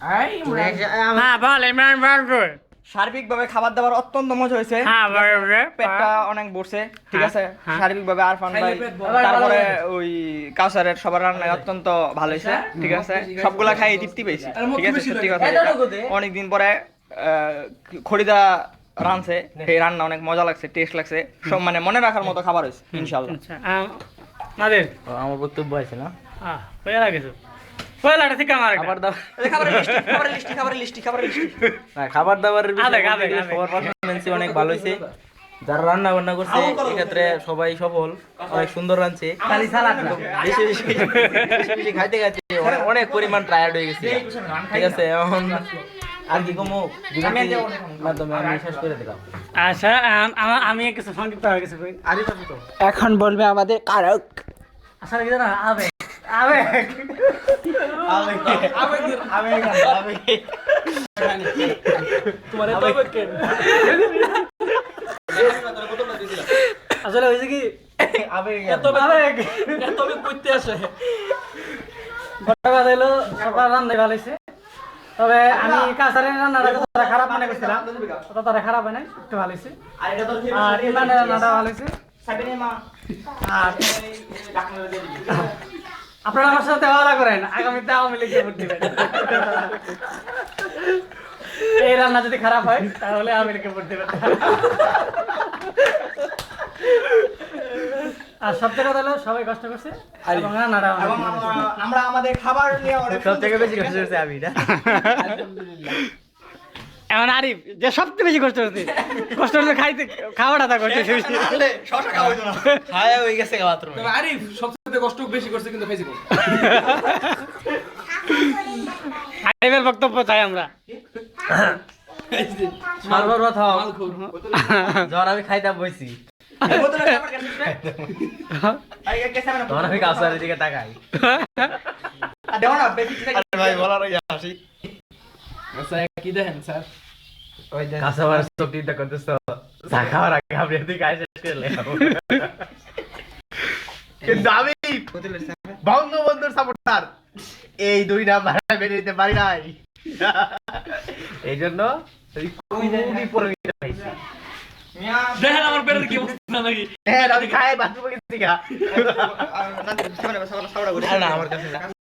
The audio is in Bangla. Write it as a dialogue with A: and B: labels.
A: এই।
B: হ্যাঁ বল ইমরান বল
C: সার্বিকভাবে খাবার দাবার অত্যন্ত মজা হয়েছে।
B: হ্যাঁ
C: পেটটা অনেক বসছে ঠিক
B: হ্যাঁ,
C: আছে?
B: হ্যাঁ।
C: সার্বিকভাবে আরফান ভাই। তারপরে ওই কাউসারের সবার রান্না অত্যন্ত ভালো হয়েছে ঠিক আছে? সবগুলা খাই তৃপ্তি পেয়েছি ঠিক আছে? সত্যি কথা। অনেকদিন পরে খরিদা রানছে সেই রান্না অনেক মজা লাগছে টেস্ট লাগছে। সব মানে মনে রাখার মতো খাবার হয়েছে ইনশাল্লাহ
B: আচ্ছা
D: আমার বক্তব্য আছে না?
B: আহ পয়লা
D: খাবার দাবার দাবারের অনেক ভালো হয়েছে। যারা রান্না বান্না করছে এক্ষেত্রে সবাই সফল অনেক সুন্দর রাঁধছে।
B: খালি সালাদ
D: বেশি বেশি বেশি বেশি খাইতে খাইতে অনেক পরিমাণ টায়ার্ড হয়ে গেছে। ঠিক আছে এখন আর কি কমো? মাধ্যমে আমি শেষ করে দিলাম।
B: আচ্ছা আমা- আমি কিছু সংক্ষিপ্ত হয়ে গেছে
D: তো?
C: এখন বলবে আমাদের কারক।
B: আসলে কি জানো? আবেগ। আবেগ। আসলে হয়েছে কি
A: করতে আসে।
B: ঘটনা হলো সকাল রান্না ভালো হয়েছে তবে আমি কাছারের রান্নাটা ততটা খারাপ মনে করছিলাম। ততটা খারাপ হয় নাই একটু ভালো হয়েছে আর ইমরানের রান্নাটা ভালো হয়েছে আর আপনারা আমার সাথে ওয়াদা করেন আগামীতে আওয়ামী লীগে ভোট দিবেন। এই রান্না যদি খারাপ হয় তাহলে আওয়ামী লীগে ভোট দিবেন। আর সবচেয়ে কথা হলো সবাই কষ্ট করছে এবং রান্নাটা।
C: আমরা- আমাদের খাবার নিয়ে অনেক
D: সব থেকে বেশি কষ্ট হচ্ছে আমি না?
B: এমন আরিফ যে সবচেয়ে বেশি কষ্ট হচ্ছে কষ্ট হলে খাইতে খাওয়াটা তা কষ্ট
C: শশা খাওয়া হইতো না।
D: খায়া হয়ে গেছে বাথরুমে।
A: আরিফ সবচেয়ে কষ্ট বেশি করছে কিন্তু কম।
B: আরিফের বক্তব্য চাই আমরা।
D: সর্বপ্রথম
A: মালখোর।
D: যখন আমি খাইতে বইছি।
C: এই, কেসে আমি
D: কাউসারের দিকে তাকাই।
C: আর দেও না, বেশি চিন্তা করতে
D: ভাই বলার আগে
A: কি দেখেন স্যার?
D: কাসাবার চোখ চিন্তা করতেছ। চা খাওয়ার আগে আপনি এদিকে আইসে কিন্তু আমি বঙ্গবন্ধুর সাপোর্টার এই দুই নাম্বার মেনে নিতে পারি নাই এই জন্য
A: দেখেন আমার পেটের কি অবস্থা নাকি
D: হ্যাঁ আমি খাই বাথরুমে গেছি
C: না, সামনে, সামনে, সামনে করে।
D: না আমার কাছে না